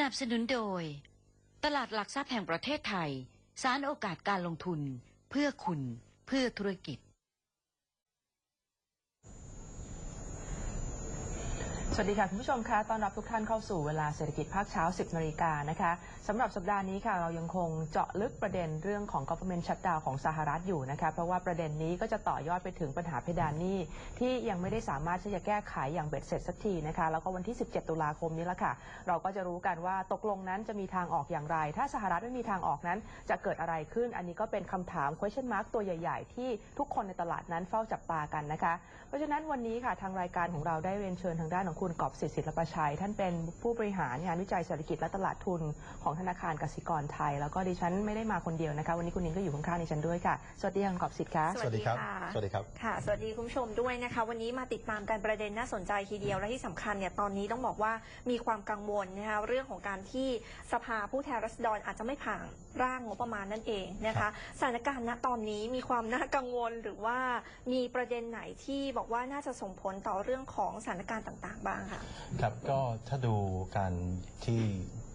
นับสนุนโดย ตลาดหลักทรัพย์แห่งประเทศไทย สารโอกาสการลงทุน เพื่อคุณ เพื่อธุรกิจ สวัสดีค่ะ คุณผู้ชมคะต้อนรับทุกท่านเข้าสู่เวลาเศรษฐกิจภาคเช้า 10นาฬิกานะคะสำหรับสัปดาห์นี้ค่ะ เรายังคงเจาะลึกประเด็นเรื่องของ government shutdown ของสหรัฐอยู่นะคะ เพราะว่าประเด็นนี้ก็จะต่อยอดไปถึงปัญหาเพดานหนี้ที่ยังไม่ได้สามารถที่จะแก้ไขอย่างเบ็ดเสร็จสักทีนะคะ แล้วก็วันที่ 17 ตุลาคมนี้ละค่ะ เราก็จะรู้กันว่าตกลงนั้นจะมีทางออกอย่างไร ถ้าสหรัฐไม่มีทางออกนั้น จะเกิดอะไรขึ้น อันนี้ก็เป็นคำถาม question mark ตัวใหญ่ ๆ ที่ทุกคนในตลาดนั้นเฝ้าจับตากันนะคะ เพราะฉะนั้นวันนี้ค่ะทางรายการของเราได้เรียนเชิญทางด้านของคุณกอบศิษย์ศิลปชัย ท่านเป็นผู้บริหารงานวิจัยเศรษฐกิจและตลาดทุนของธนาคารกสิกรไทย แล้วก็ดิฉันไม่ได้มาคนเดียวนะคะ วันนี้คุณนินก็อยู่ข้างๆดิฉันด้วยค่ะ สวัสดีค่ะคุณกอบศิษย์คะสวัสดีครับะสวัสดีครับ ค่ะ สวัสดีคุณผู้ชมด้วยนะคะ วันนี้มาติดตามการประเด็นน่าสนใจทีเดียว และที่สำคัญเนี่ย ตอนนี้ต้องบอกว่ามีความกังวลนะคะ เรื่องของการที่สภาผู้แทนราษฎรอาจจะไม่ผ่านร่างงบประมาณนั่นเองนะคะสถานการณ์ณตอนนี้มีความน่ากังวลหรือว่ามีประเด็นไหนที่บอกว่าน่าจะส่งผลต่อเรื่องของสถานการณ์ต่าง ๆ บ้างค่ะ ครับก็ถ้าดูการที่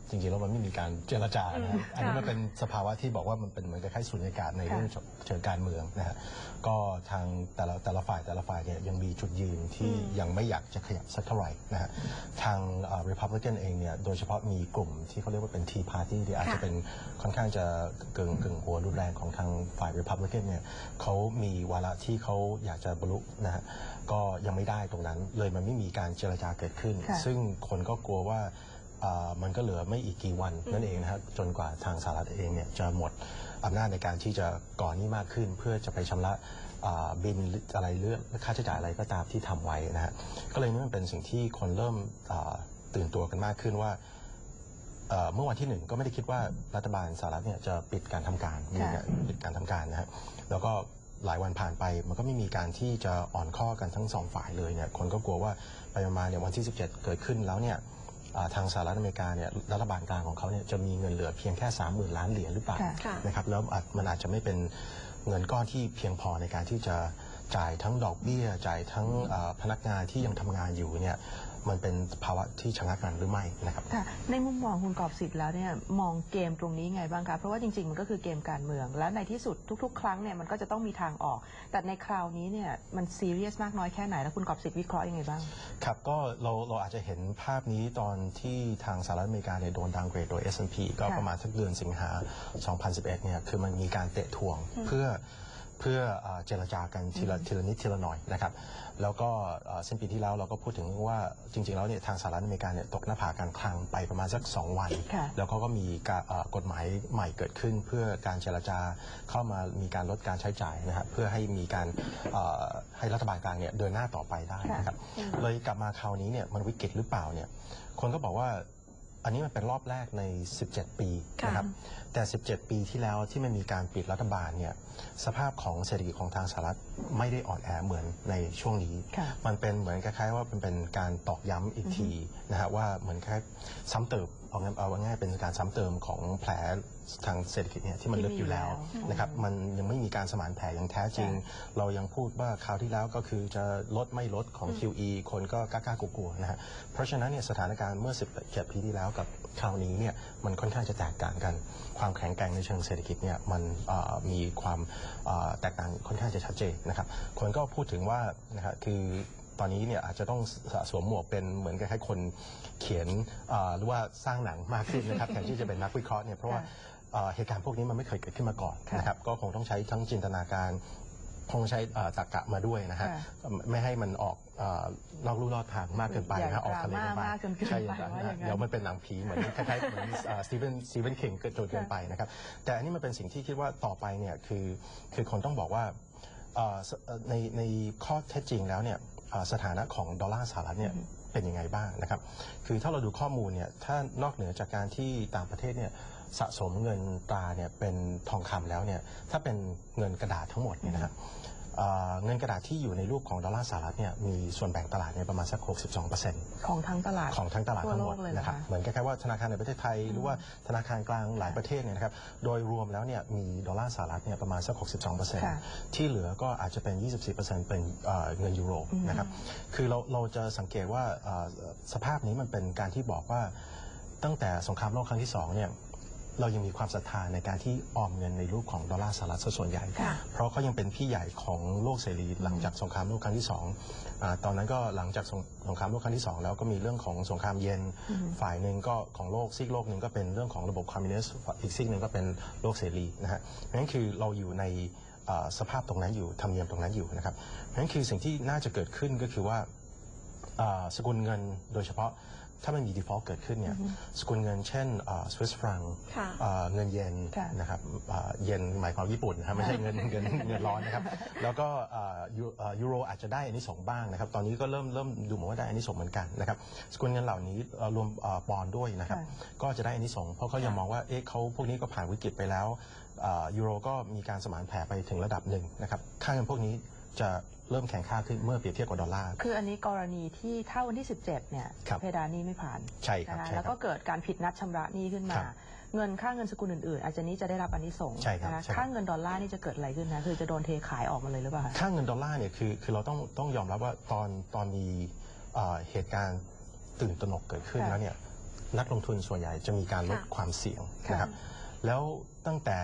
จริงๆแล้วมันไม่มีการเจรจานะฮะอืมอันนี้ค่ะมันเป็นสภาวะที่บอกว่ามันเป็นเหมือนกับคล้ายสุญญากาศในค่ะเรื่องเชิงการเมืองนะฮะก็ทางแต่ละแต่ละฝ่ายแต่ละฝ่ายเนี่ยยังมีจุดยืนที่ยังไม่อยากจะขยับสักเท่าไหร่นะฮะทางเอ่อ Republican เองเนี่ยโดยเฉพาะมีกลุ่มที่เขาเรียกว่าเป็น Tea Party ที่อาจจะค่ะเป็นค่อนข้างจะเกิงกึ่งหัวรุนแรงของทางฝ่าย Republican เนี่ยเขามีวาระที่เขาอยากจะบรรลุนะฮะก็ยังไม่ได้ตรงนั้นเลยมันไม่มีการเจรจาเกิดขึ้นค่ะซึ่งคนก็กลัวว่าอ่า มันก็เหลือไม่อีกกี่วันนั่นเองนะครับจนกว่าทางสหรัฐเองเนี่ยจะหมดอำนาจในการที่จะก่อนหนี้มากขึ้น เพื่อจะไปชำระอ่าบินหรืออะไรเรื่องค่าใช้จ่ายอะไรก็ตามที่ทำไว้นะฮะก็เลยนี่มันเป็นสิ่งที่คนเริ่มอ่าตื่นตัวกันมากขึ้นว่าเอ่อเมื่อวันที่หนึ่งก็ไม่ได้คิดว่ารัฐบาลสหรัฐเนี่ยจะปิดการทำการมีการปิดการทำการนะฮะแล้วก็หลายวันผ่านไปมันก็ไม่มีการที่จะอ่อนข้อกันทั้งสองฝ่ายเลยเนี่ยคนก็กลัวว่าไปประมาณเนี่ยวันที่ 17 เกิดขึ้นแล้วเนี่ยอ่า ทางสหรัฐอเมริกาเนี่ยรัฐบาลกลางของเขาเนี่ยจะมีเงินเหลือเพียงแค่ 3 0,000 ล้านเหรียญหรือเปล่าค่ะค่ะนะครับแล้วอาจมันอาจจะไม่เป็นเงินก้อนที่เพียงพอในการที่จะจ่ายทั้งดอกเบี้ย จ่ายทั้งอ่าพนักงานที่ยังทำงานอยู่เนี่ย มันเป็นภาวะที่ชะงักกันหรือไม่นะครับค่ะในมุมมองคุณกอบศิษย์แล้วเนี่ยมองเกมตรงนี้ไงบ้างคะเพราะว่าจริงๆมันก็คือเกมการเมือง และในที่สุดทุก ๆ ครั้งเนี่ยมันก็จะต้องมีทางออก แต่ในคราวนี้เนี่ยมันซีเรียสมากน้อยแค่ไหนแล้วคุณกอบศิษย์วิเคราะห์ยังไงบ้างครับก็เราเราอาจจะเห็นภาพนี้ตอนที่ทางสหรัฐอเมริกาเนี่ยโดนดาวเกรดโดย S&P ก็ค่ะประมาณสักเดือนสิงหา2011เนี่ยคือมันมีการเตะทวงเพื่อ เพื่อเอ่อเจรจากันทีละทีละนิดทีละหน่อยนะครับแล้วก็เอ่อสิ้นปีที่แล้วเราก็พูดถึงว่าจริง ๆ แล้วเนี่ยทางสหรัฐอเมริกาเนี่ยตกหน้าผาการคลังไปประมาณสัก 2 วันค่ะแล้วเขาก็มีการเอ่อกฎหมายใหม่เกิดขึ้น เพื่อการเจรจาเข้ามามีการลดการใช้จ่ายนะฮะเพื่อให้มีการเอ่อให้รัฐบาลกลางเนี่ยเดินหน้าต่อไปได้นะครับเลยกลับมาคราวนี้เนี่ยมันวิกฤตหรือเปล่าเนี่ยคนก็บอกว่า อันนี้มันเป็นรอบแรกใน 17 ปีนะครับแต่ 17 ปีที่แล้วที่มันมีการปิดรัฐบาลเนี่ยสภาพของเศรษฐกิจของทางสหรัฐไม่ได้อ่อนแอเหมือนในช่วงนี้ค่ะมันเป็นเหมือนคล้ายๆ ว่ามันเป็นการตอกย้ำอีกทีนะฮะว่าเหมือนคล้ายซ้ำเติมเอางั้นเอาง่ายๆเป็นการซ้ำเติมของแผล ทางเศรษฐกิจเนี่ยที่มันลึกอยู่แล้วที่มีอยู่แล้วนะครับมันยังไม่มีการสมานแผลอย่างแท้จริง เรายังพูดว่าคราวที่แล้วก็คือจะลดไม่ลดของ QE คนก็กล้าๆกลัวๆนะฮะเพราะฉะนั้นเนี่ยสถานการณ์เมื่อ10ปีที่แล้วกับคราวนี้เนี่ยมันค่อนข้างจะแตกต่างกัน ความแข็งแกร่งในเชิงเศรษฐกิจเนี่ยมันเอ่อมีความเอ่อแตกต่างค่อนข้างจะชัดเจนนะครับคนก็พูดถึงว่านะฮะคือตอนนี้เนี่ยอาจจะต้องสวมหมวกเป็นเหมือนกับให้คนเขียนเอ่อหรือว่าสร้างหนังมากขึ้นนะครับแทนที่จะเป็นนักวิเคราะห์เนี่ยเพราะว่า เอ่อเหตุการณ์พวกนี้มันไม่เคยเกิดขึ้นมาก่อนค่ะนะครับก็คงต้องใช้ทั้งจินตนาการคงใช้เอ่อตรรกะมาด้วยนะฮะค่ะไม่ให้มันออกเอ่อนอกลู่นอกทางมากเกินไปนะฮะออกทะเลเกินไปอย่าดราม่ามากจนเกินไปใช่อย่างนั้นว่านะอย่าฮะงนั้นเดี๋ยวมันเป็นหนังผีเหมือนคล้ายๆเหมือนสตีเวนสตีเวนคิงเกิดจนเกินไปนะครับแต่อันนี้มันเป็นสิ่งที่คิดว่าต่อไปเนี่ยคือคือคนต้องบอกว่าเอ่อสเอ่อในในข้อเท็จจริงแล้วเนี่ยเอ่อสถานะของดอลลาร์สหรัฐเนี่ยเป็นยังไงบ้างนะครับคือถ้าเราดูข้อมูลเนี่ยถ้านอกเหนือจากการที่ต่างประเทศเนี่ย สะสมเงินตราเนี่ยเป็นทองคำแล้วเนี่ยถ้าเป็นเงินกระดาษทั้งหมดเนี่ยนะครับเอ่อเงินกระดาษที่อยู่ในรูปของดอลลาร์สหรัฐเนี่ยมีส่วนแบ่งตลาดเนี่ยประมาณสัก 62%ของทั้งตลาดของทั้งตลาดทั้งหมดทั่วโลกเลยเหรอนะครับคะเหมือนคล้ายๆว่าธนาคารในประเทศไทย หรือว่าธนาคารกลางหลายประเทศเนี่ยนะครับโดยรวมแล้วเนี่ยมีดอลลาร์สหรัฐเนี่ยประมาณสัก 62%ที่เหลือก็อาจจะเป็น 24%เป็นเอ่อเงินยูโรนะครับคือเราเราจะสังเกตว่าเอ่อสภาพนี้มันเป็นการที่บอกว่าตั้งแต่สงครามโลกครั้งที่สองเนี่ย เรายังมีความศรัทธาในการที่ออมเงินในรูปของดอลลาร์สหรัฐซะส่วนใหญ่ค่ะเพราะเขายังเป็นพี่ใหญ่ของโลกเสรีหลังจากสงครามโลกครั้งที่สองอาตอนนั้นก็หลังจากสงสงครามโลกครั้งที่สองแล้วก็มีเรื่องของสงครามเย็น ฝ่ายหนึ่งก็ของโลกซีกโลกหนึ่งก็เป็นเรื่องของระบบคอมมิวนิสต์อีกซีกหนึ่งก็เป็นโลกเสรีนะฮะเพราะฉะนั้นคือเราอยู่ในอ่าสภาพตรงนั้นอยู่ธรรมเนียมตรงนั้นอยู่นะครับเพราะฉะนั้นคือสิ่งที่น่าจะเกิดขึ้นก็คือว่าอ่าสกุลเงินโดยเฉพาะ ถ้ามันมี default เกิดขึ้นเนี่ยสกุลเงินเช่นสวิสฟรังค่ะเงินเยนค่ะนะครับอ่าเยนหมายความญี่ปุ่นนะครับไม่ใช่เงินเงินเงินร้อนนะครับแล้วก็อ่ายูอ่ายูโรอาจจะได้อันนี้สงส์บ้างนะครับตอนนี้ก็เริ่มเริ่มดูเหมือนว่าได้อันนี้สงส์เหมือนกันนะครับสกุลเงินเหล่านี้เอ่อรวมอ่าปอนด์ด้วยนะครับค่ะก็จะได้อันนี้สงส์เพราะเขายังมองว่าเอ๊ะเขาพวกนี้ก็ผ่านวิกฤตไปแล้วอ่ายูโรก็มีการสมานแผ่ไปถึงระดับหนึ่งนะครับค่าเงินพวกนี้จะ เริ่มแข็งค่าขึ้นเมื่อเปรียบเทียบกับดอลลาร์ คืออันนี้กรณีที่ถ้าวันที่ 17 เนี่ยครับเพดานหนี้ไม่ผ่านใช่ครับนะคะใช่แล้วครัก็บเกิดการผิดนัดชำระหนี้ขึ้นมา ครับเงินค่าเงินสกุลอื่นๆ อาจจะนี้จะได้รับอันนี้ส่งส์ใช่ครับนะคะใช่ครับ ค่าเงินดอลลาร์นี่จะเกิดอะไรขึ้นนะคือจะโดนเทขายออกมาเลยหรือเปล่าคะ ค่าเงินดอลลาร์เนี่ยคือคือเราต้องต้องยอมรับว่าตอนตอนมีเอ่อเหตุการณ์ตื่นตระหนกเกิดขึ้นค่ะแล้วเนี่ยนักลงทุนส่วนใหญ่จะมีการลดค่ะความเสี่ยงค่ะนะครับแล้วตั้งแต่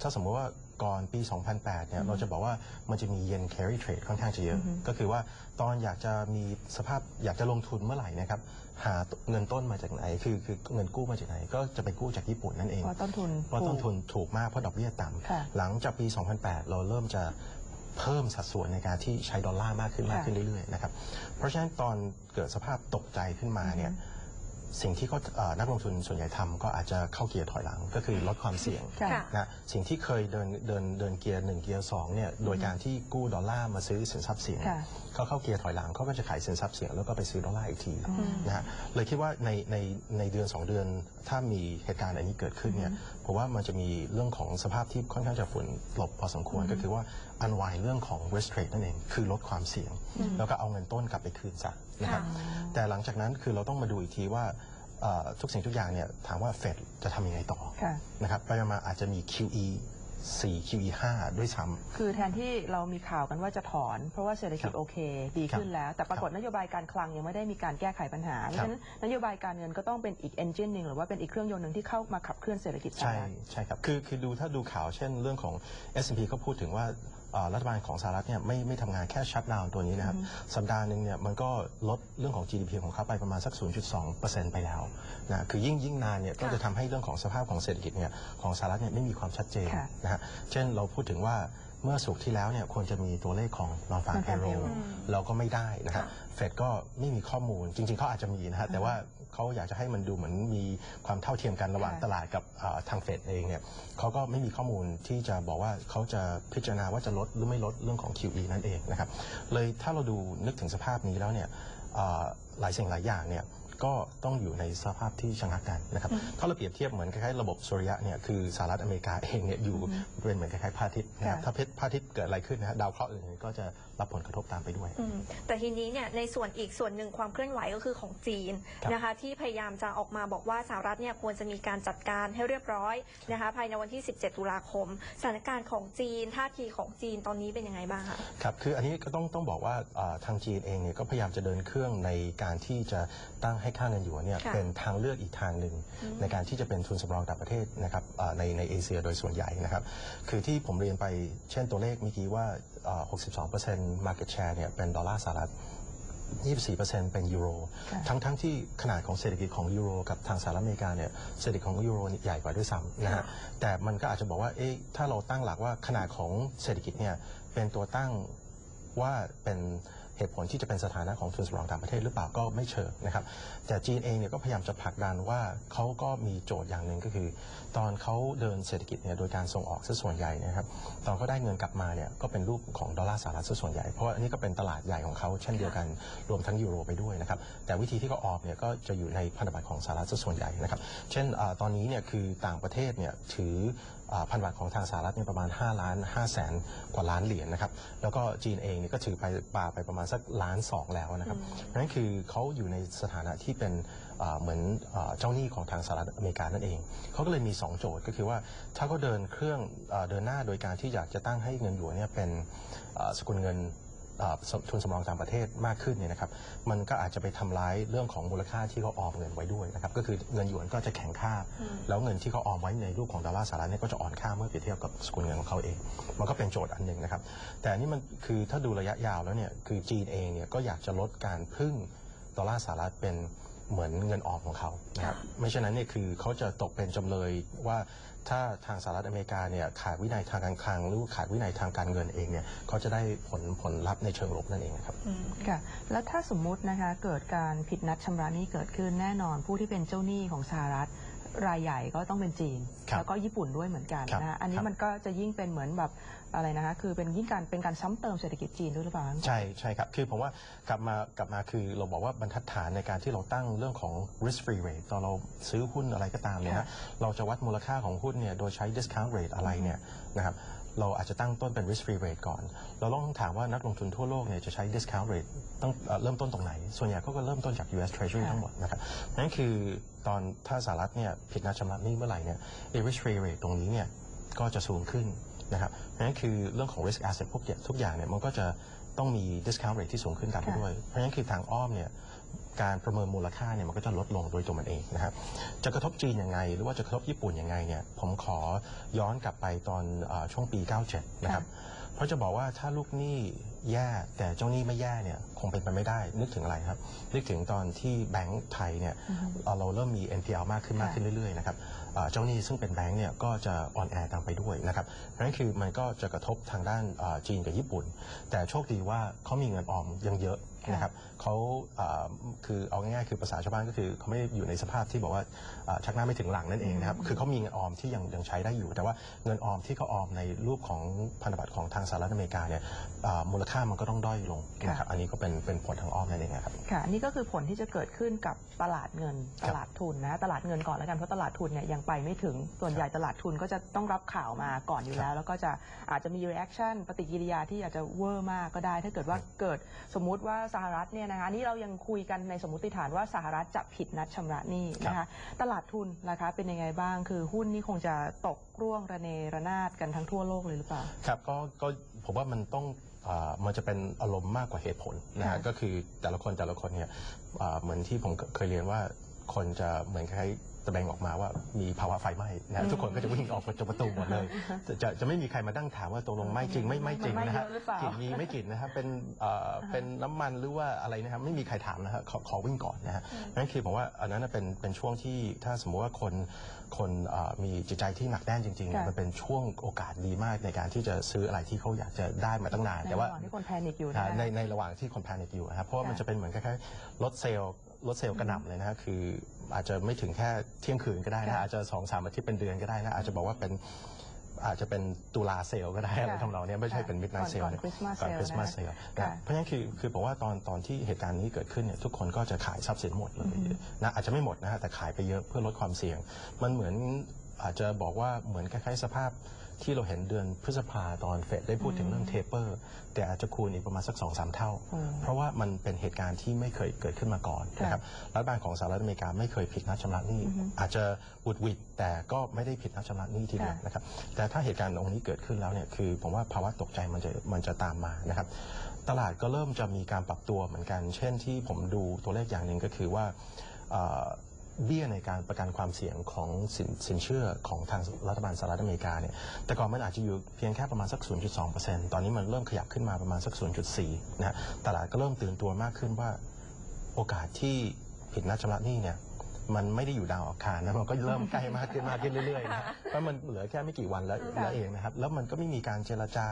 ถ้าสมมติว่า ก่อนปี 2008 เนี่ยเราจะบอกว่ามันจะมีเยน carry trade ค่อนข้างจะเยอะ ก็คือว่าตอนอยากจะมีสภาพอยากจะลงทุนเมื่อไหร่นะครับหาเงินต้นมาจากไหนคือคือเงินกู้มาจากไหน ก็จะไปกู้จากญี่ปุ่นนั่นเองเพราะต้นทุนเพราะต้นทุนถูกถูกมากเพราะดอกเบี้ยต่ค่ะำหลังจากปี 2008 เราเริ่มจะเพิ่มสัดส่วนในการที่ใช้ดอลลาร์มากขึ้นมากขึ้นเรื่อยๆนะครับเพราะฉะนั้นตอนเกิดสภาพตกใจขึ้นมาเนี่ย สิ่งที่เขาเอ่อนักลงทุนส่วนใหญ่ทำก็อาจจะเข้าเกียร์ถอยหลังก็คือลดความเสี่ยงค่ะค่ะนะสิ่งที่เคยเดินเดินเดินเกียร์หนึ่งเกียร์สองเนี่ยโดยการที่กู้ดอลลาร์มาซื้อสินทรัพย์เสี่ยงค่ะ เขาเข้าเกียร์ถอยหลังเขาก็จะขายสินทรัพย์เสี่ยงแล้วก็ไปซื้อดอลลาร์อีกทีนะฮะเลยคิดว่าในในในเดือน2เดือน ถ้ามีเหตุการณ์อันนี้เกิดขึ้นเนี่ยผมว่ามันจะมีเรื่องของสภาพที่ค่อนข้างจะฝุ่นหลบพอสมควรก็คือว่าอันวายเรื่องของ risk trade นั่นเองคือลดความเสี่ยง แล้วก็เอาเงินต้นกลับไปคืนซะ นะครับค่ะแต่หลังจากนั้นคือเราต้องมาดูอีกทีว่าเอ่อทุกสิ่งทุกอย่างเนี่ยถามว่าเฟดจะทำยังไงต่อค่ะนะครับไปมาอาจจะมี QE 4 QE 5ด้วยซ้ำคือแทนที่เรามีข่าวกันว่าจะถอน เพราะว่าเศรษฐกิจครับโอเค ดีขึ้นแล้ว แต่ปรากฏครับนโยบายการคลังยังไม่ได้มีการแก้ไขปัญหา เพราะฉะนั้นนโยบายการเงินก็ต้องเป็นอีกเอนจินหนึ่งหรือว่าเป็นอีกเครื่องยนต์หนึ่งที่เข้ามาขับเคลื่อนเศรษฐกิจสหใช่รัฐใช่ครับ คือคือดูถ้าดูข่าวเช่นเรื่องของ S&P ก็พูดถึงว่าเอ่อ รัฐบาลของสหรัฐเนี่ยไม่ไม่ทำงานแค่ชัดดาวน์ตัวนี้นะครับ สัปดาห์หนึ่งเนี่ยมันก็ลดเรื่องของ GDP ของเขาไปประมาณสัก 0.2%ไปแล้วนะคือยิ่งยิ่งนานเนี่ยก็ค่ะจะทำให้เรื่องของสภาพของเศรษฐกิจเนี่ยของสหรัฐเนี่ยไม่มีความชัดเจนค่ะนะฮะเช่นเราพูดถึงว่าเมื่อสุกร์ที่แล้วเนี่ยควรจะมีตัวเลขของ non farm Non-farm payroll payroll เราก็ไม่ได้นะฮะค่ะเฟดก็ไม่มีข้อมูลจริง ๆเขาอาจจะมีนะฮะแต่ว่า เขาอยากจะให้มันดูเหมือนมีความเท่าเทียมกันระหว่างค่ะตลาดกับอ่าทางเฟดเองเนี่ยเขาก็ไม่มีข้อมูลที่จะบอกว่าเขาจะพิจารณาว่าจะลดหรือไม่ลดเรื่องของ QE นั่นเองนะครับเลยถ้าเราดูนึกถึงสภาพนี้แล้วเนี่ยอ่าหลายสิ่งหลายอย่างเนี่ย ก็ต้องอยู่ในสภาพที่ชะงักกันนะครับถ้าเราเปรียบเทียบเหมือนคล้ายๆระบบสุริยะเนี่ยคือสหรัฐอเมริกาเองเนี่ยอยู่เป็นเหมือนคล้ายๆพระอาทิตย์นะครับค่ะถ้าพระอาทิตย์เกิดอะไรขึ้นนะฮะดาวเคราะห์อื่นก็จะรับผลกระทบตามไปด้วยอืมแต่ทีนี้เนี่ยในส่วนอีกส่วนหนึ่งความเคลื่อนไหวก็คือของจีนครับนะคะที่พยายามจะออกมาบอกว่าสหรัฐเนี่ยควรจะมีการจัดการให้เรียบร้อยนะคะภายในวันที่ 17 ตุลาคม สถานการณ์ของจีนท่าทีของจีนตอนนี้เป็นยังไงบ้างคะครับคืออันนี้ก็ต้องต้องบอกว่าอ่าทางจีนเองเนี่ยก็พยายามจะเดินเครื่องในการที่จะตั้งให้ค่าเงินหยวนเนี่ยค่ะเป็นทางเลือกอีกทางหนึ่งในการที่จะเป็นทุนสำรองต่างประเทศนะครับอ่าในในเอเชียโดยส่วนใหญ่นะครับ คือที่ผมเรียนไปเช่นตัวเลขเมื่อกี้ว่าอ่า62% market share เนี่ยเป็นดอลลาร์สหรัฐ24%เป็นยูโรค่ะทั้งทั้งที่ขนาดของเศรษฐกิจของยูโรกับทางสหรัฐอเมริกาเนี่ย เศรษฐกิจของยูโรนี่ใหญ่กว่าด้วยซ้ำนะฮะค่ะแต่มันก็อาจจะบอกว่า เอ๊ะ ถ้าเราตั้งหลักว่าขนาดของเศรษฐกิจเนี่ย เป็นตัวตั้งว่าเป็น เหตุผลที่จะเป็นสถานะของทุนสำรองต่างประเทศหรือเปล่าก็ไม่เชิงนะครับแต่จีนเองเนี่ยก็พยายามจะผลักดันว่าเขาก็มีโจทย์อย่างหนึ่งก็คือ ตอนเขาเดินเศรษฐกิจเนี่ยโดยการส่งออกซะส่วนใหญ่นะครับตอนเขาได้เงินกลับมาเนี่ยก็เป็นรูปของดอลลาร์สหรัฐซะส่วนใหญ่เพราะอันนี้ก็เป็นตลาดใหญ่ของเขาเช่นเดียวกันรวมทั้งยูโรไปด้วยนะครับแต่วิธีที่เขาออกเนี่ยก็จะอยู่ในพันธบัตรของสหรัฐซะส่วนใหญ่นะครับเช่นตอนนี้เนี่ยคือต่างประเทศเนี่ยถือ พันบาทของทางสหรัฐเนี่ยประมาณ 5 ล้าน5แสนกว่าล้านเหรียญนะครับ แล้วก็จีนเองเนี่ยก็ถือไปปาไปประมาณสักล้านสองแล้วนะครับนั่นคือเขาอยู่ในสถานะที่เป็นเหมือนอเจ้าหนี้ของทางสหรัฐอเมริกานั่นเอง เขาก็เลยมี 2 โจทย์ก็คือว่าถ้าเขาเดินเครื่องอเดินหน้าโดยการที่อยากจะตั้งให้เงินหยวนเนี่ยเป็นสกุลเงิน ทุนสำรองต่างประเทศมากขึ้นเนี่ยนะครับมันก็อาจจะไปทำร้ายเรื่องของมูลค่าที่เขาออมเงินไว้ด้วยนะครับก็คือเงินหยวนก็จะแข็งค่า แล้วเงินที่เขาออมไว้ในรูปของดอลลาร์สหรัฐเนี่ยก็จะอ่อนค่าเมื่อเปรียบเทียบกับสกุลเงินของเขาเอง มันก็เป็นโจทย์อันหนึ่งนะครับแต่อันนี่มันคือถ้าดูระยะยาวแล้วเนี่ยคือจีนเองเนี่ยก็อยากจะลดการพึ่งดอลลาร์สหรัฐเป็นเหมือนเงินออมของเขานะครับไม่เช่นนั้นเนี่ยคือเขาจะตกเป็นจำเลยว่า ถ้าทางสหรัฐอเมริกาเนี่ยขาดวินัยทางการคลังหรือขาดวินัยทางการเงินเองเนี่ยเขาจะได้ผลผลลัพธ์ในเชิงลบนั่นเองครับค่ะแล้วถ้าสมมุตินะคะเกิดการผิดนัดชำระหนี้เกิดขึ้นแน่นอนผู้ที่เป็นเจ้าหนี้ของสหรัฐ รายใหญ่ก็ต้องเป็นจีน ครับแล้วก็ญี่ปุ่นด้วยเหมือนกันครับนะคะอันนี้ครับ มันก็จะยิ่งเป็นเหมือนแบบอะไรนะคะคือเป็นยิ่งการเป็นการซ้ำเติมเศรษฐกิจจีนด้วยหรือเปล่าใช่ใช่ครับ คือผมว่ากลับมากลับมาคือเราบอกว่าบรรทัดฐานในการที่เราตั้งเรื่องของ risk free rate ตอนเราซื้อหุ้นอะไรก็ตามเนี่ยค่ะนะเราจะวัดมูลค่าของหุ้นเนี่ยโดยใช้ discount rate อะไรเนี่ยนะครับ เราอาจจะตั้งต้นเป็น risk free rate ก่อน เราต้องถามว่านักลงทุนทั่วโลกเนี่ยจะใช้ discount rate ต้องเอเริ่มต้นตรงไหน ส่วนใหญ่เขาก็เริ่มต้นจาก US Treasury ค่ทั้งหมดนะครับนั่นคือตอนถ้าสหรัฐเนี่ยผิดนัดชำระหนี้เมื่อไหร่เนี่ยไอ้ risk free rate ตรงนี้เนี่ยก็จะสูงขึ้นนะครับนั่นคือเรื่องของ risk asset พวกอย่างทุกอย่างเนี่ยมันก็จะต้องมี discount rate ที่สูงขึ้นตามไปด้วย เพราะฉะนั้นคือทางอ้อมเนี่ย การประเมินมูลค่าเนี่ยมันก็จะลดลงโดยตัวมันเองนะครับจะกระทบจีนยังไง หรือว่าจะกระทบญี่ปุ่นยังไงเนี่ยผมขอย้อนกลับไปตอนเออช่วงปี 97 นะครับเพราะจะบอกว่าถ้าลูกหนี้แย่แต่เจ้าหนี้ไม่แย่เนี่ยคงเป็นไปไม่ได้ นึกถึงอะไรครับ นึกถึงตอนที่แบงก์ไทยเนี่ยเอ่อเราเริ่มมี NPL มากขึ้นมากขึ้นเรื่อยๆนะครับเอ่อเจ้าหนี้ซึ่งเป็นแบงก์เนี่ยก็จะอ่อนแอตามไปด้วยนะครับเพราะฉะนั้นคือมันก็จะกระทบทางด้านเอ่อจีนกับญี่ปุ่น แต่โชคดีว่าเขามีเงินออมยังเยอะค่ะ นะครับเขาเอ่อคือเอาง่ายๆคือภาษาชาวบ้านก็คือเขาไม่ได้อยู่ในสภาพที่บอกว่าเอ่อชักหน้าไม่ถึงหลังนั่นเองนะครับคือเขามีเงินออมที่ยังยังใช้ได้อยู่ แต่ว่าเงินออมที่เขาออมในรูปของพันธบัตรของทางสหรัฐอเมริกาเนี่ยเอ่อมูลค่ามันก็ต้องด้อยลงนะครับอันนี้ก็เป็นเป็นผลทางอ้อมนั่นเองนะครับค่ะนี่ก็คือผลที่จะเกิดขึ้นกับตลาดเงินครัตบลาดทุนนะตลาดเงินก่อนแล้วกันเพราะตลาดทุนเนี่ยยังไปไม่ถึงส่วนใหญ่ตลาดทุนก็จะต้องรับข่าวมาก่อนอยู่แล้ว แล้วก็จะอาจจะมี reaction ปฏิกิริยาที่อาจจะเวอร์มากก็ได้ ถ้าเกิดว่าเกิดสมมุติว่าสหรัฐเนี่ยนะคะนี่เรายังคุยกันในสมมติฐานว่าสหรัฐจะผิดนัดชำระหนี้นะคะตลาดทุนนะคะเป็นยังไงบ้าง คือหุ้นนี่คงจะตกร่วงระเนระนาดกันทั้งทั่วโลกเลยหรือเปล่าครับก็ก็ผมว่ามันต้องอ่ามันจะเป็นอารมณ์มากกว่าเหตุผลนะฮะค่ะก็คือแต่ละคนแต่ละคนเนี่ยอ่าเหมือนที่ผมเคยเรียนว่าคนจะเหมือนคล้ายๆ แสดงออกมาว่ามีภาวะไฟไหม้นะฮะทุกคนก็จะวิ่งออกจากประตูหมดเลยจะจะจะไม่มีใครมาตั้งถามว่าตกลงไหม้จริงไม่ไหม่จริงนะฮะมันไหม้เยอะหรือเปล่า กลิ่นมีไม่กลิ่นนะฮะเป็นเอ่อเป็นน้ำมันหรือว่าอะไรนะครับไม่มีใครถามนะฮะขอขอวิ่งก่อนนะฮะนั่นคือผมว่าอันนั้นนะเป็นเป็นช่วงที่ถ้าสมมุติว่าคนคนเอ่อมีจิตใจที่หนักแน่นจริงๆเนี่ยค่ะ มันเป็นช่วงโอกาสดีมากในการที่จะซื้ออะไรที่เขาอยากจะได้มาตั้งนานในแต่ระหว่า ว่างที่คนแพนิคอยู่อ่านะในในระหว่างที่คนแพนิคอยู่นะครับเพราะว่าค่ะมันจะเป็นเหมือนคล้ายๆลดเซลล์ลดเซลล์กระหน่ำเลยนะฮะคือ อาจจะไม่ถึงแค่เที่ยงคืนก็ได้นะค่ะอาจจะสองสามอาทิตย์เป็นเดือนก็ได้นะอาจจะบอกว่าเป็นอาจจะเป็นตุลาเซลล์ก็ได้อะไรค่ะทำนองเนี้ยไม่ใช่เป็นมิดไนก่อนท์เซลล์ก่อน Christmas ก่อน sale คริสต์มาสนะเซลล์ค่ะเพราะฉะนั้นคือคือผมว่าตอนตอนที่เหตุการณ์นี้เกิดขึ้นเนี่ยทุกคนก็จะขายทรัพย์สินหมดเลยนะอาจจะไม่หมดนะฮะแต่ขายไปเยอะเพื่อลดความเสี่ยง มันเหมือนอาจจะบอกว่าเหมือนคล้ายๆสภาพ ที่เราเห็นเดือนพฤษภาตอนเฟดได้พูดถึงเรื่องเทเปอร์ แต่อาจจะคูณอีกประมาณสักสองสามเท่าอืมเพราะว่ามันเป็นเหตุการณ์ที่ไม่เคยเกิดขึ้นมาก่อนค่ะนะครับรัฐบาลของสหรัฐอเมริกาไม่เคยผิดนัดชำระหนี้ อาจจะบุดหวิดแต่ก็ไม่ได้ผิดนัดชำระหนี้ทีเดียวค่ะนะครับแต่ถ้าเหตุการณ์ตรงนี้เกิดขึ้นแล้วเนี่ยคือผมว่าภาวะตกใจมันจะมันจะตามมานะครับตลาดก็เริ่มจะมีการปรับตัวเหมือนกัน เช่นที่ผมดูตัวเลขอย่างหนึ่งก็คือว่า เบี้ยในการประกันความเสี่ยงของสินสินเชื่อของทางรัฐบาลสหรัฐอเมริกาเนี่ยแต่ก่อนมันอาจจะอยู่เพียงแค่ประมาณสัก 0.2%ตอนนี้มันเริ่มขยับขึ้นมาประมาณสัก 0.4นะฮะตลาดก็เริ่มตื่นตัวมากขึ้นว่าโอกาสที่ผิดนัดชำระหนี้เนี่ยมันไม่ได้อยู่ดาวอังคารนะมันก็เริ่มใกล้มากขึ้นมากขึ้นเรื่อยๆนะเพราะมันเหลือแค่ไม่กี่วันแล้วแล้วเองนะครับแล้วมันก็ไม่มีการเจรจา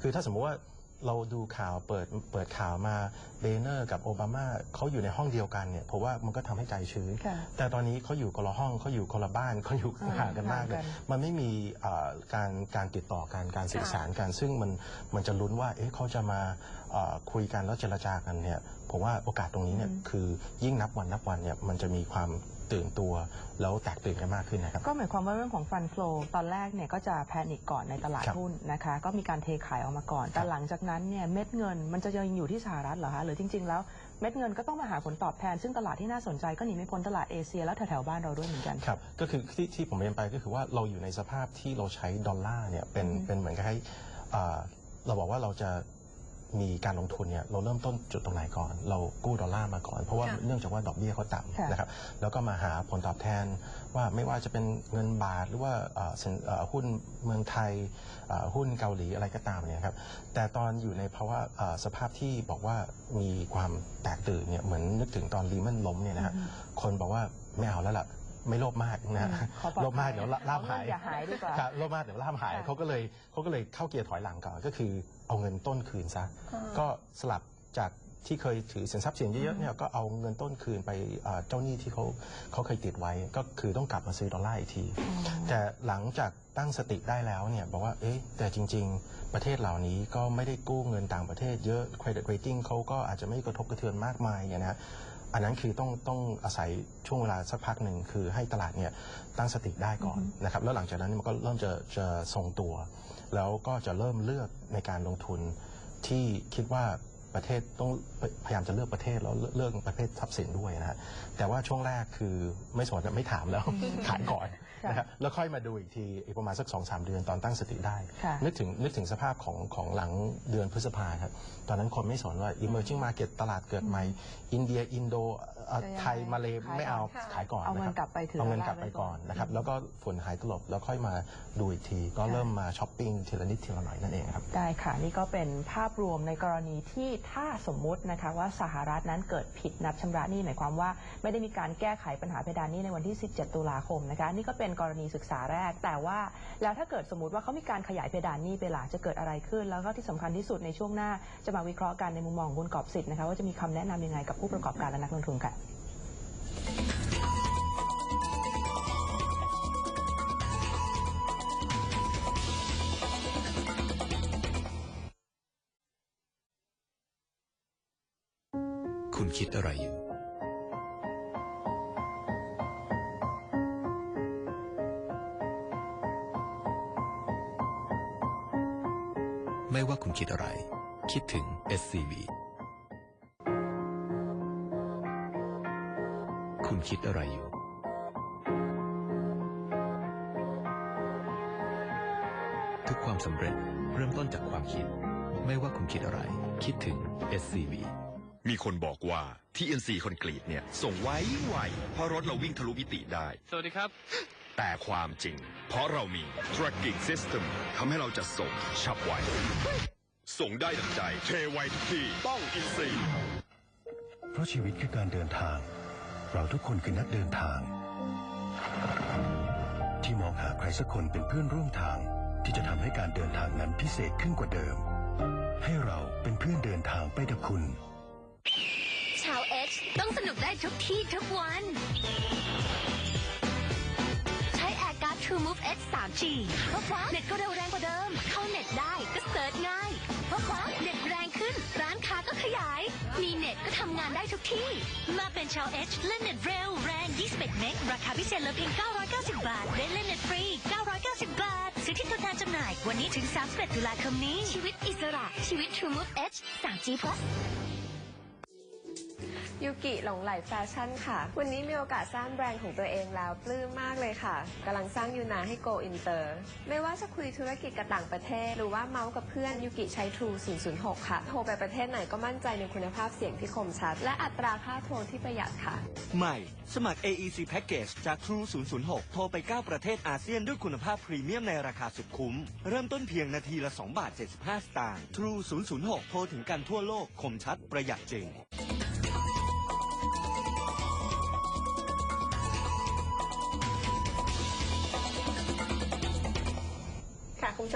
คือถ้าสมมติว่า เราดูข่าวเปิดเปิดข่าวมาเบเนอร์กับโอบามาเขาอยู่ในห้องเดียวกันเนี่ยผมว่ามันก็ทำให้ใจชื้นค่ะแต่ตอนนี้เขาอยู่คนละห้องเขาอยู่คนละบ้านเขาอยู่ห่างกันมากเลยห่างกันมันไม่มีเอ่อการการติดต่อกันการสื่อสารกันซึ่งมันมันจะลุ้นว่าเอ๊ะเขาจะมาเอ่อคุยกันแล้วเจรจากันเนี่ยผมว่าโอกาสตรงนี้เนี่ยคือยิ่งนับวันนับวันเนี่ยมันจะมีความ ตื่นตัว แล้วแตกตื่นกันมากขึ้นนะครับ ก็หมายความว่าเรื่องของฟันฟล w ตอนแรกเนี่ยก็จะแพนิคก่อนในตลาดครับหุ้นนะคะ ก็มีการเทขายออกมาก่อน แต่หลังจากนั้นเนี่ยเม็ดเงินมันจะยังอยู่ที่สหรัฐเหรอคะหรือจริง ๆ แล้วเม็ดเงินก็ต้องมาหาผลตอบแทน ซึ่งตลาดที่น่าสนใจก็หนีไม่พ้นตลาดเอเชียแล้วแถวๆบ้านเราด้วยเหมือนกันครับก็คือที่ที่ผมเรียนไปก็คือว่าเราอยู่ในสภาพที่เราใช้ดอลลาร์เนี่ยเป็นเป็นเหมือนกับให้อ่าเราบอกว่าเราจะ มีการลงทุนเนี่ยเราเริ่มต้นจุดตรงไหนก่อน เรากู้ดอลลาร์มาก่อน เพราะว่าค่ะเนื่องจากว่าดอกเบี้ยเขาค่ะต่ำนะครับแล้วก็มาหาผลตอบแทนว่าไม่ว่าจะเป็นเงินบาทหรือว่าเอ่อสินเอ่อหุ้นเมืองไทยเอ่อหุ้นเกาหลีอะไรก็ตามเนี่ยครับแต่ตอนอยู่ในภาวะเอ่อสภาพที่บอกว่ามีความแตกตื่นเนี่ยเหมือนนึกถึงตอนลีมันล้มเนี่ยนะฮะคนบอกว่าไม่เอาแล้วล่ะ ไม่โลภมากนะฮะขอปลอดภัยโลภมากเดี๋ยวลาบหายเอเงินอย่าหายดีกว่าครับโลภมากเดี๋ยวลาบหายค่ะเขาก็เลยเขาก็เลยเข้าเกียร์ถอยหลังก่อนก็คือเอาเงินต้นคืนซะอ่า ก็สลับจากที่เคยถือสินทรัพย์เสี่ยงเยอะๆเนี่ยก็เอาเงินต้นคืนไปเอ่อเจ้าหนี้ที่เขาเขาเคยติดไว้ก็คือต้องกลับมาซื้อดอลลาร์อีกที แต่หลังจากตั้งสติได้แล้วเนี่ยบอกว่า เอ๊ะ แต่จริง ๆ ประเทศเหล่านี้ก็ไม่ได้กู้เงินต่างประเทศเยอะ credit rating เขาก็อาจจะไม่กระทบกระเทือนมากมายเนี่ยนะฮะ อันนั้นคือต้องต้องอาศัยช่วงเวลาสักพักหนึ่งคือให้ตลาดเนี่ยตั้งสติได้ก่อนนะครับแล้วหลังจากนั้นมันก็เริ่มจะจะทรงตัว แล้วก็จะเริ่มเลือกในการลงทุนที่คิดว่า ประเทศต้องพยายามจะเลือกประเทศแล้วเลือกประเภททรัพย์สินด้วยนะฮะแต่ว่าช่วงแรกคือไม่สนไม่ถามแล้ว ขายก่อนค่ะนะครับแล้วค่อยมาดูอีกทีอีกประมาณสักสองสามเดือนตอนตั้งสติได้ค่ะนึกถึงนึกถึงสภาพของของหลังเดือนพฤษภาครับตอนนั้นคนไม่สนว่า emerging market ตลาดเกิดใหม่ อินเดียอินโด เอ่อจะยังไงไทยมาเลขายไม่เอาก่อนขายก่อนเอาเงินนะครับกลับไปถือเอาเงินดอลลาร์กลับไปก่อนไว้ก่อนนะครับ แล้วก็ฝุ่นหายตลบแล้วค่อยมาดูอีกที ก็เริ่มมาช้อปปิ้งทีละนิดทีละหน่อยนั่นเองครับ ได้ค่ะ นี่ก็เป็นภาพรวมในกรณีที่ถ้าสมมุตินะคะว่าสหรัฐนั้นเกิดผิดนัดชำระหนี้หมายความว่าไม่ได้มีการแก้ไขปัญหาเพดานหนี้ในวันที่ 17 ตุลาคมนะคะนี่ก็เป็นกรณีศึกษาแรก แต่ว่าแล้วถ้าเกิดสมมติว่าเขามีการขยายเพดานหนี้ไปล่ะจะเกิดอะไรขึ้น แล้วก็ที่สำคัญที่สุดในช่วงหน้าจะมาวิเคราะห์กันในมุมมองของคุณกอบสิทธิ์นะคะว่าจะมีคำแนะนำยังไงกับผู้ประกอบการและนักลงทุนค่ะ คุณคิดอะไรอยู่ ไม่ว่าคุณคิดอะไร คิดถึง SCB คุณคิดอะไรอยู่ ทุกความสำเร็จเริ่มต้นจากความคิด ไม่ว่าคุณคิดอะไร คิดถึง SCB มีคนบอกว่าที่ NC คอนกรีตเนี่ย ส่งไวไวเพราะรถเราวิ่งทะลุมิติได้ สวัสดีครับ แต่ความจริง เพราะเรามี tracking system ทำให้เราจะส่งฉับไว ส่งได้ดังใจเทไวทุกที่ต้อง NC เพราะชีวิตคือการเดินทาง เราทุกคนคือนักเดินทาง ที่มองหาใครสักคนเป็นเพื่อนร่วมทาง ที่จะทำให้การเดินทางนั้นพิเศษขึ้นกว่าเดิม ให้เราเป็นเพื่อนเดินทางไปกับคุณชาวเอชต้องสนุกได้ทุกที่ทุกวัน ใช้ a i r g u a r d True Move X 3G เพราะว่าเน็ตก็เร็วแรงกว่าเดิม เข้าเน็ตได้ก็เสิร์ชง่าย เพราะว่าเน็ต ยาย มีเน็ตก็ทำงานได้ทุกที่ มาเป็นชาวเอชเล่นเน็ตเร็วแรง 21 เมกราคาพิเศษเหลือเพียง 990 บาท ได้เล่นเน็ตฟรี 990 บาท ซื้อที่ตัวแทนจำหน่าย วันนี้ถึง 31 ตุลาคมนี้ ชีวิตอิสระ ชีวิต True Move H 3G Plus ยูกิหลงไหลแฟชั่นค่ะ วันนี้มีโอกาสสร้างแบรนด์ของตัวเองแล้วปลื้มมากเลยค่ะกำลังสร้างยูนาให้ Go Inter ไม่ว่าจะคุยธุรกิจกับต่างประเทศ หรือว่าเมาส์กับเพื่อนยูกิใช้ True 006 ค่ะ โทรไปประเทศไหนก็มั่นใจในคุณภาพเสียงที่คมชัด และอัตราค่าโทรที่ประหยัดค่ะ ใหม่ สมัคร AEC Package จาก True 006 โทรไป 9 ประเทศอาเซียนด้วยคุณภาพพรีเมียมในราคาสุดคุ้ม เริ่มต้นเพียงนาทีละ2บาท75 สตางค์ True 006 โทรถึงกันทั่วโลกคมชัดประหยัดจริง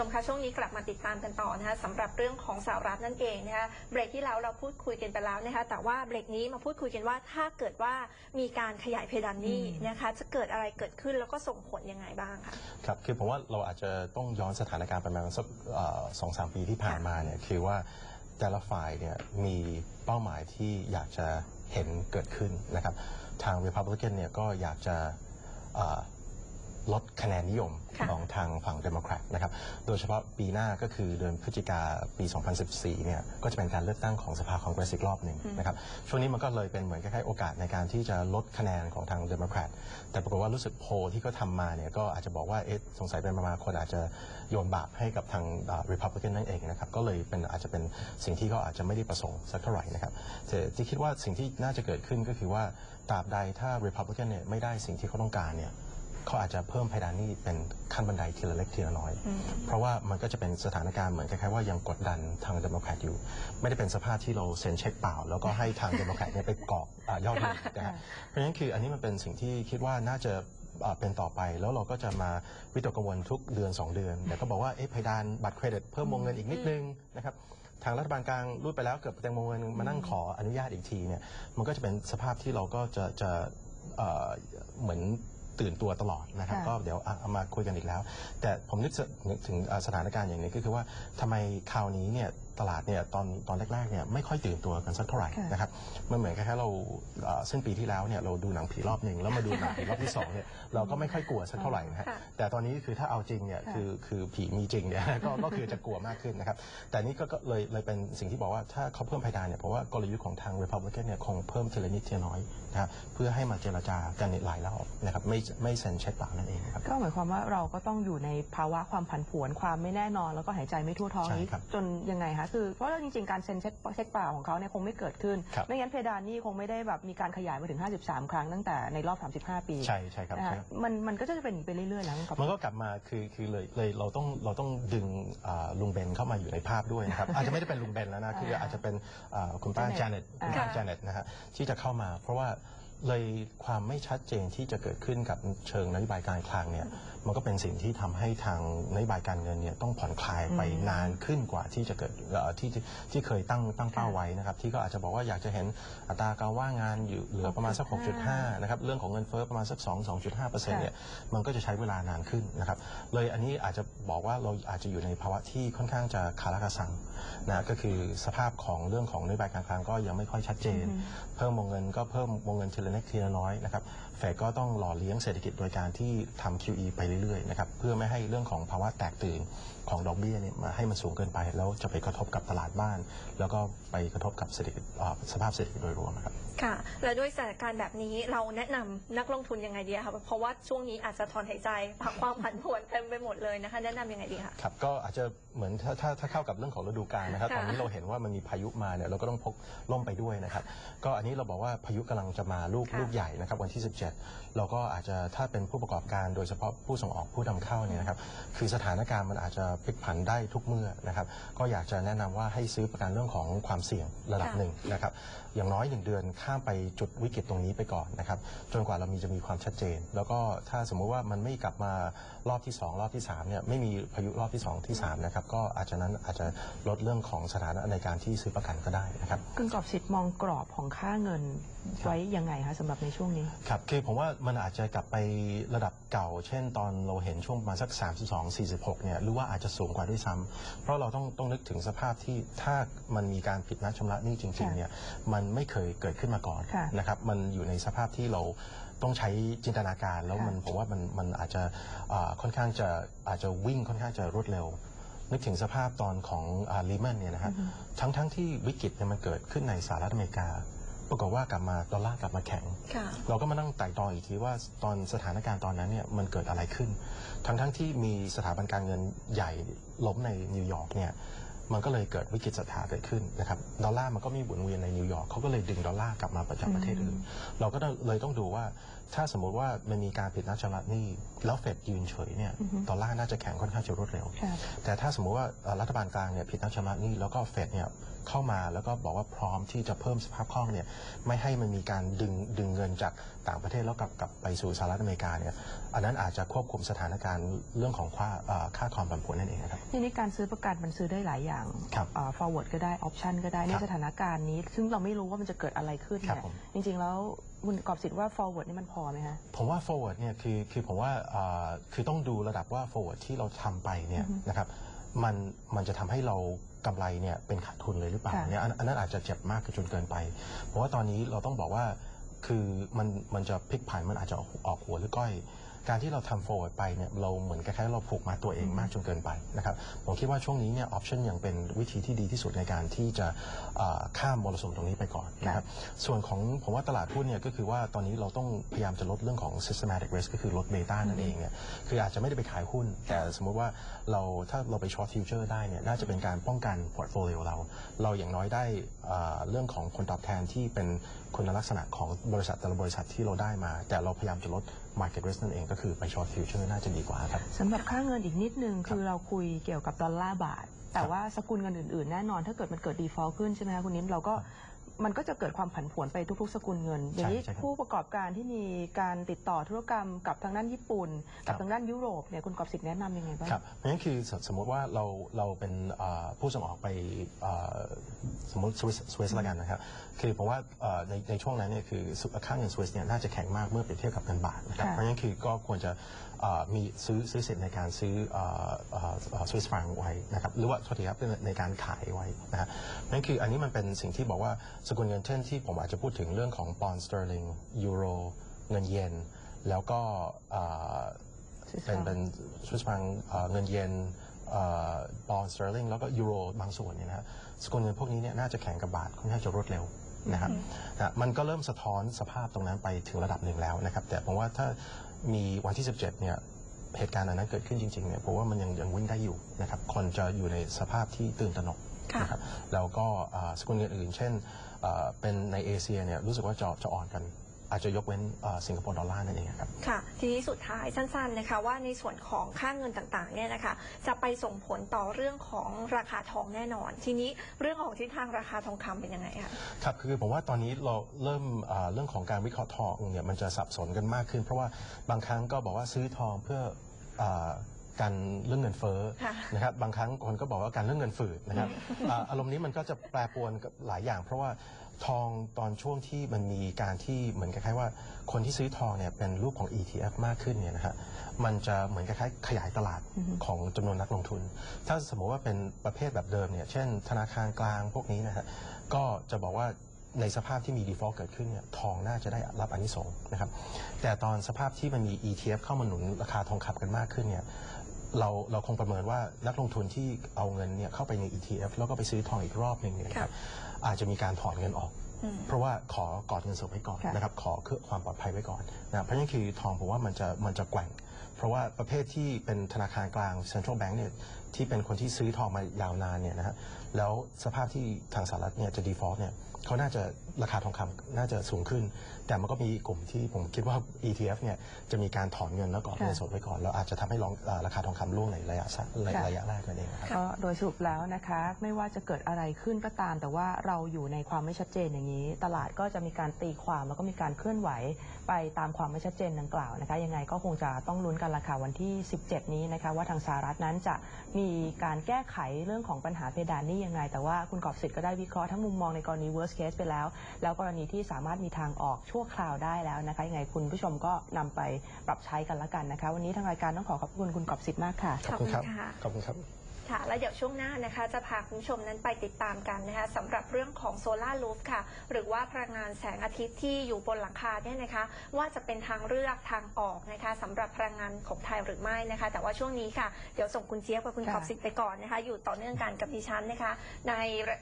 มคะช่วงนี้กลับมาติดตามกันต่อนะคะสำหรับเรื่องของสหรัฐนั่นเองนะคะเบรกที่แล้วเราพูดคุยกันไปแล้วนะคะแต่ว่าเบรกนี้มาพูดคุยกันว่าถ้าเกิดว่ามีการขยายเพดานหนี้นะคะจะเกิดอะไรเกิดขึ้นแล้วก็ส่งผลยังไงบ้างคะครับคือผมว่าเราอาจจะต้องย้อนสถานการณ์ไประมาณสักสองสามปีที่ผ่านมาเนี่ยคือว่าแต่ละฝ่ายเนี่ยมีเป้าหมายที่อยากจะเห็นเกิดขึ้นนะครับทาง Republican เนี่ยก็อยากจะ ลดคะแนนนิยมค่ะของทางฝั่งเดโมแครตนะครับ โดยเฉพาะปีหน้าก็คือเดือนพฤศจิกาปี 2014 เนี่ย ก็จะเป็นการเลือกตั้งของสภาคองเกรสอีกรอบหนึ่งนะครับ ช่วงนี้มันก็เลยเป็นเหมือนคล้ายๆโอกาสในการที่จะลดคะแนนของทางเดโมแครต แต่ปรากฏว่ารู้สึกโพลที่เขาทำมาเนี่ยก็อาจจะบอกว่า เอ๊ะ สงสัยเป็นประมาณคนอาจจะโยนบาปให้กับทางริพับลิกันนั่นเองนะครับ ก็เลยเป็นอาจจะเป็นสิ่งที่เขาอาจจะไม่ได้ประสงค์สักเท่าไหร่นะครับแต่ที่คิดว่าสิ่งที่น่าจะเกิดขึ้นก็คือว่าตราบใดถ้า Republican เนี่ยไม่ได้สิ่งที่เขาต้องการเนี่ย เขาอาจจะเพิ่มเพดานหนี้เป็นขั้นบันไดทีละเล็กทีละน้อย เพราะว่ามันก็จะเป็นสถานการณ์เหมือนคล้ายๆว่ายังกดดันทางเดโมแครตอยู่ ไม่ได้เป็นสภาพที่เราเซ็นเช็คเปล่า แล้วก็ให้ทางเดโมแครตเนี่ยไปกรอกอ่ายอดเงินนะฮะเพราะฉะนั้นคืออันนี้มันเป็นสิ่งที่คิดว่าน่าจะอ่าเป็นต่อไปแล้วเราก็จะมาวิตกกังวลทุกเดือน 2 เดือน แต่ก็บอกว่าเอ๊ะเพดานบัตรเครดิตเพิ่มวงเงินอีกนิดนึงนะครับทางรัฐบาลกลางรูดไปแล้วเกือบแตงโมเงินมานั่งขออนุญาตอีกทีเนี่ยมันก็จะเป็นสภาพที่เราก็จะจะเอ่อเหมือน ตื่นตัวตลอดนะครับค่ะก็เดี๋ยวอะเอามาคุยกันอีกแล้ว แต่ผมนึกถึงนึกถึงอ่าสถานการณ์อย่างนี้ก็คือว่าทำไมคราวนี้เนี่ยตลาดเนี่ยตอนตอนแรกๆเนี่ยไม่ค่อยตื่นตัวกันสักเท่าไหร่ค่ะนะครับมันเหมือนกับแค่เราเอ่อสิ้นปีที่แล้วเนี่ยเราดูหนังผีรอบหนึ่งแล้วมาดูหนังผีรอบที่สองเนี่ยเราก็ไม่ค่อยกลัวสักเท่าไหร่นะฮะค่ะแต่ตอนนี้คือถ้าเอาจริงเนี่ยค่ะคือคือผีมีจริงเนี่ยก็ก็คือจะกลัวมากขึ้นนะครับแต่นี่ก็ก็เลยเลยเป็นสิ่งที่บอกว่าถ้าเขาเพิ่มเพดานเนี่ยเพราะว่ากลยุทธ์ของทาง Republican เนี่ยคงเพิ่มทีละนิดทีละน้อยนะครับเพื่อให้มาเจรจากันในหลายรอบนะครับไม่ไม่เซ็นเช็คเปล่านั่นเองครับก็หมายความว่าเราก็ต้องอยู่ในภาวะความผันผวนความไม่แน่นอน แล้วก็หายใจไม่ทั่วท้องใช่นี้ครับจนยังไงคะคือเพราะว่าจริงๆ การเซ็นเช็คเช็คเปล่าของเขาเนี่ยคงไม่เกิดขึ้น ครับ ไม่งั้นเพดานนี่คงไม่ได้แบบมีการขยายมาถึง 53 ครั้งตั้งแต่ในรอบ 35 ปีใช่ใช่ครับนะใช่คะครับ มันมันก็จะเป็นอย่างนี้ไปเรื่อยๆแล้วครับ มันก็กลับมาคือคือเลยเลยเราต้องเราต้องดึงอ่าลุงเบนเข้ามาอยู่ในภาพด้วยนะครับ อาจจะไม่ได้เป็นลุงเบนแล้วนะคืออาจจะเป็นอ่าคุณป้า Janet จาเน็ตคุณป้าอ่าจาเน็ตนะฮะที่จะเข้ามา เพราะว่า เลยความไม่ชัดเจนที่จะเกิดขึ้นกับเชิงนโยบายการคลังเนี่ยมันก็เป็นสิ่งที่ทำให้ทางนโยบายการเงินเนี่ยต้องผ่อนคลายไปนานขึ้นกว่าที่จะเกิดเอ่อที่ที่ที่เคยตั้งตั้งเป้าไว้นะครับที่ก็อาจจะบอกว่าอยากจะเห็นอัตราการว่างงานอยู่เหลือประมาณสัก 6.5 นะครับเรื่องของเงินเฟ้อประมาณสัก 2 2.5เปอร์เซ็นต์เนี่ยมันก็จะใช้เวลานานขึ้นนะครับเลยอันนี้อาจจะบอกว่าเราอาจจะอยู่ในภาวะที่ค่อนข้างจะคาราคาซังนะก็คือสภาพของเรื่องของนโยบายการคลังก็ยังไม่ค่อยชัดเจน เพิ่มวงเงินก็เพิ่มวงเงินทีละเล็กทีละน้อยนะครับเฟดก็ต้องหล่อเลี้ยงเศรษฐกิจโดยการที่ทำ QE ไปเรื่อยๆนะครับเพื่อไม่ให้เรื่องของภาวะแตกตื่นของดอกเบี้ยเนี่ยมาให้มันสูงเกินไป แล้วจะไปกระทบกับตลาดบ้าน แล้วก็ไปกระทบกับเศรษฐกิจสภาพเศรษฐกิจโดยรวมนะครับ ค่ะ และด้วยสถานการณ์แบบนี้เราแนะนำนักลงทุนยังไงดีคะเพราะว่าช่วงนี้อาจจะถอนหายใจผักความผันผวนเต็มไปหมดเลยนะคะ แนะนำยังไงดีคะ ครับก็อาจจะเหมือนถ้าถ้าถ้าเข้ากับเรื่องของฤดูกาลนะครับค่ะตอนนี้เราเห็นว่ามันมีพายุมาเนี่ยเราก็ต้องพกร่มไปด้วยนะครับก็อันนี้เราบอกว่าพายุกำลังจะมาลูกค่ะลูกใหญ่นะครับวันที่ 17 เราก็อาจจะถ้าเป็นผู้ประกอบการโดยเฉพาะผู้ส่งออกผู้นำเข้าเนี่ยนะครับคือสถานการณ์มันอาจจะพลิกผันได้ทุกเมื่อนะครับก็อยากจะแนะนำว่าให้ซื้อประกันเรื่องของความเสี่ยงระดับค่ะ หนึ่งนะครับ อย่างน้อยหนึ่งเดือนข้ามไปจุดวิกฤตตรงนี้ไปก่อนนะครับจนกว่าเรามีจะมีความชัดเจน แล้วก็ถ้าสมมุติว่ามันไม่กลับมารอบที่สองรอบที่สามเนี่ยไม่มีพายุรอบที่สองที่สามนะครับก็อาจจะนั้นอาจจะลดเรื่องของสถานะในการที่ซื้อประกันก็ได้นะครับคุณกอบสิทธิ์มองกรอบของค่าเงินไว้ยังไงคะสำหรับในช่วงนี้ครับคือผมว่ามันอาจจะกลับไประดับเก่า เช่น ตอนเราเห็นช่วงประมาณสัก 32 46เนี่ยหรือว่าอาจจะสูงกว่าด้วยซ้ำเพราะเราต้องต้องนึกถึงสภาพที่ถ้ามันมีการผิดนัดชำระหนี้จริงๆเนี่ยมันไม่เคยเกิดขึ้นมาก่อนค่ะนะครับมันอยู่ในสภาพที่เรา ต้องใช้จินตนาการแล้วค่ะมันผมว่ามันมันอาจจะอ่าค่อนข้างจะอาจจะวิ่งค่อนข้างจะรวดเร็ว นึกถึงสภาพตอนของลีแมนเนี่ยนะฮะทั้งทั้งที่วิกฤตเนี่ยมันเกิดขึ้นในสหรัฐอเมริกาปรากฏว่ากลับมาดอลลาร์กลับมาแข็งค่ะเราก็มานั่งไต่ตองอีกทีว่าตอนสถานการณ์ตอนนั้นเนี่ยมันเกิดอะไรขึ้น ทั้งทั้งที่มีสถาบันการเงินใหญ่ล้มในนิวยอร์กเนี่ย มันก็เลยเกิดวิกฤตศรัทธาเกิดขึ้นนะครับดอลลาร์มันก็มีหมุนเวียนในนิวยอร์กเขาก็เลยดึงดอลลาร์กลับมาประจากประเทศอื่นเราก็เลยต้องดูว่าถ้าสมมุติว่ามันมีการผิดนัดชำระหนี้แล้วเฟดยืนเฉยเนี่ยดอลลาร์น่าจะแข็งค่อนข้างจะรวดเร็วค่ะแต่ถ้าสมมุติว่าเอ่อรัฐบาลกลางเนี่ยผิดนัดชำระหนี้แล้วก็เฟดเนี่ย เข้ามาแล้วก็บอกว่าพร้อมที่จะเพิ่มสภาพคล่องเนี่ยไม่ให้มันมีการดึงดึงเงินจากต่างประเทศแล้วกลับกลับไปสู่สหรัฐอเมริกาเนี่ยอันนั้นอาจจะควบคุมสถานการณ์เรื่องของค่าเอ่อค่าความผันผวนนั่นเองครับทีนี้การซื้อประกันมันซื้อได้หลายอย่างครับอ่า forward ก็ได้ option ก็ได้ในครับสถานการณ์นี้ ซึ่งเราไม่รู้ว่ามันจะเกิดอะไรขึ้นครับเนี่ยผมจริง ๆ แล้วคุณกอบสิทธิ์ว่า forward นี่มันพอไหมคะผมว่า forward เนี่ยคือคือผมว่าเอ่อคือต้องดูระดับว่า forward ที่เราทำไปเนี่ยนะครับมันมันจะทำให้เรา กำไรเนี่ยเป็นขาดทุนเลยหรือเปล่าค่ะ เนี่ยอันอันนั้นอาจจะเจ็บมากจนเกินไป เพราะว่าตอนนี้เราต้องบอกว่าคือมันมันจะพลิกผันมันอาจจะออกออกหัวหรือก้อย การที่เราทำ forward ไปเนี่ยเราเหมือนคล้ายๆเราผูกมาตัวเองมากจนเกินไปนะครับผมคิดว่าช่วงนี้เนี่ย option ยังเป็นวิธีที่ดีที่สุดในการที่จะเอ่อข้ามมรสุมตรงนี้ไปก่อนนะครับส่วนของผมว่าตลาดหุ้นเนี่ยก็คือว่าตอนนี้เราต้องพยายามจะลดเรื่องของ systematic risk ก็คือลดเบต้านั่นเองเนี่ยคืออาจจะไม่ได้ไปขายหุ้น แต่สมมุติว่าเราถ้าเราไป short future ได้เนี่ยน่าจะเป็นการป้องกัน portfolio เรา เราอย่างน้อยได้เอ่อเรื่องของผลตอบแทนที่เป็นคุณลักษณะของบริษัทแต่ละบริษัทที่เราได้มา แต่เราพยายามจะลด market risk นั่นเองก็คือไป short future น่าจะดีกว่าครับ สำหรับค่าเงินอีกนิดนึง คือเราคุยเกี่ยวกับดอลลาร์บาท แต่ว่าสกุลเงินอื่นๆ แน่นอนถ้าเกิดมันเกิด default ขึ้นใช่ไหมคะคุณนิ้มเราก็ มันก็จะเกิดความผันผวนไปทุกๆ สกุลเงินอย่างนี้ใช่ครับผู้ประกอบการที่มีการติดต่อธุรกรรมกับทางด้านญี่ปุ่น กับครับ ทางด้านยุโรปเนี่ยคุณกอบสิทธิ์แนะนำยังไงบ้าง ครับเพราะฉะนั้นคือสสมมติว่าเราเราเป็นเอ่อผู้ส่งออกไปเอ่อสมมติสวิสสวิสละกันนะครับคือผมว่าเอ่อในในช่วงนั้นเนี่ยคือค่าเงินสวิสเนี่ยน่าจะแข็งมากเมื่อเปรียบเทียบกับเงินบาทนะครับค่ะ เพราะฉะนั้นคือก็ควรจะเอ่อ มีซื้อซื้อสิทธิ์ในการซื้อสวิสฟรังไว้นะครับหรือว่าโทษทีครับในในการขายไว้นะฮะนั่นคืออันนี้มันเป็นสิ่งที่บอกว่าสกุลเงินเช่นที่ผมอาจจะพูดถึงเรื่องของปอนด์สเตอร์ลิงยูโรเงินเยนแล้วก็เอ่อ Swiss เป็น franc เป็นสวิสฟรังเงินเยนปอนด์สเตอร์ลิงแล้วก็ยูโรบางส่วนเนี่ยนะฮะสกุลเงินพวกนี้เนี่ยน่าจะแข็งกับบาทค่อนข้างจะรวดเร็วนะครับนะมันก็เริ่มสะท้อนสภาพตรงนั้นไปถึงระดับหนึ่งแล้วนะครับ แต่ผมว่าถ้า มีวันที่ 17เนี่ยเหตุการณ์อันนั้นเกิดขึ้นจริงๆเนี่ยผมว่ามันยังยังวิ่งได้อยู่นะครับคนจะอยู่ในสภาพที่ตื่นตระหนกค่ะนะครับแล้วก็อ่าสกุลเงินอื่น เช่นเอ่อเป็นในเอเชียเนี่ยรู้สึกว่าจะจะอ่อนกัน อาจจะยกเว้นอ่าสิงคโปร์ดอลลาร์นั่นเองครับค่ะ ทีนี้สุดท้ายสั้นๆนะคะว่าในส่วนของค่าเงินต่างๆเนี่ยนะคะจะไปส่งผลต่อเรื่องของราคาทองแน่นอน ทีนี้เรื่องของทิศทางราคาทองคำเป็นยังไงคะครับคือผมว่าตอนนี้เราเริ่มอ่าเรื่องของการวิเคราะห์ทองเนี่ยมันจะสับสนกันมากขึ้น เพราะว่าบางครั้งก็บอกว่าซื้อทองเพื่ออาการเรื่องเงินเฟ้อค่ะนะครับบางครั้งคนก็บอกว่าการเรื่องเงินฝืดนะครับอ่าอารมณ์นี้มันก็จะแปรปรวนกับหลายอย่าง เพราะว่า ทองตอนช่วงที่มันมีการที่เหมือนคล้ายๆว่า คนที่ซื้อทองเนี่ยเป็นรูปของ ETF มากขึ้นเนี่ยนะฮะมันจะเหมือนคล้ายๆขยายตลาดของจำนวนนักลงทุน ถ้าสมมติว่าเป็นประเภทแบบเดิมเนี่ยเช่น ธนาคารกลางพวกนี้นะฮะก็จะบอกว่าในสภาพที่มี default เกิดขึ้นเนี่ยทองน่าจะได้รับอานิสงส์นะครับแต่ตอนสภาพที่มันมี ETF เข้ามาหนุนราคาทองคำกันมากขึ้นเนี่ย เราเราคงประเมินว่านักลงทุนที่เอาเงินเนี่ยเข้าไปใน ETF แล้วก็ไปซื้อทองอีกรอบหนึ่งเนี่ยนะครับอาจจะมีการถอนเงินออก เพราะว่าขอกอดเงินสดไว้ก่อนค่ะนะครับขอเพื่อความปลอดภัยไว้ก่อนนะเพราะฉะนั้นคือทองผมว่ามันจะมันจะแกว่ง เพราะว่าประเภทที่เป็นธนาคารกลาง central bank เนี่ยที่เป็นคนที่ซื้อทองมายาวนานเนี่ยนะฮะแล้วสภาพที่ทางสหรัฐเนี่ยจะ default เนี่ยเขาน่าจะ ราคาทองคำน่าจะสูงขึ้น แต่มันก็มีกลุ่มที่ผมคิดว่า ETF เนี่ยจะมีการถอนเงินแล้วกอดเงินสดไว้ก่อน แล้วอาจจะทำให้ลองเอ่อราคาทองคำร่วงในระยะสั้นระยะระยะแรกนั่นเองครับก็โดยสรุปแล้วนะคะ ไม่ว่าจะเกิดอะไรขึ้นก็ตาม แต่ว่าเราอยู่ในความไม่ชัดเจนอย่างนี้ ตลาดก็จะมีการตีความแล้วก็มีการเคลื่อนไหวไปตามความไม่ชัดเจนดังกล่าวนะคะ ยังไงก็คงจะต้องลุ้นกันละค่ะวันที่ 17 นี้นะคะ ว่าทางสหรัฐนั้นจะมีการแก้ไขเรื่องของปัญหาเพดานหนี้ยังไง แต่ว่าคุณกอบสิทธิ์ก็ได้วิเคราะห์ทั้งมุมมองในกรณี worst case ไปแล้วแล้วกรณีที่สามารถมีทางออกชั่วคราวได้แล้วนะคะยังไงคุณผู้ชมก็นำไปปรับใช้กันละกันนะคะ วันนี้ทางรายการต้องขอขอบคุณคุณกอบสิทธิ์มากค่ะ ขอบคุณครับ ขอบคุณค่ะขอบคุณครับ ค่ะ แล้วเดี๋ยวช่วงหน้านะคะ จะพาคุณผู้ชมนั้นไปติดตามกันนะคะสำหรับเรื่องของโซลาร์รูฟค่ะ หรือว่าพลังงานแสงอาทิตย์ที่อยู่บนหลังคาเนี่ยนะคะ ว่าจะเป็นทางเลือกทางออกนะคะสำหรับพลังงานของไทยหรือไม่นะคะ แต่ว่าช่วงนี้ค่ะเดี๋ยวส่งคุณเจี๊ยบกับคุณค่ะขอบสิทธิ์ไปก่อนนะคะ อยู่ต่อเนื่องกันกับดิฉันนะคะ ใน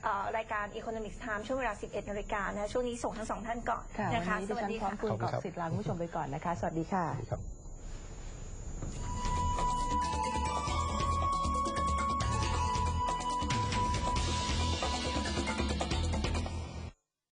เอ่อรายการ Economics Time ช่วงเวลา 11นาฬิกานะคะช่วงนี้ส่งทั้งสองท่านก่อนค่ะนะคะ วันนี้ดิฉันพร้อมคุณขอบกคุอบณครับสิทธิ์ลาคุณผู้ชมไปก่อนนะคะ สวัสดีค่ะ ครับ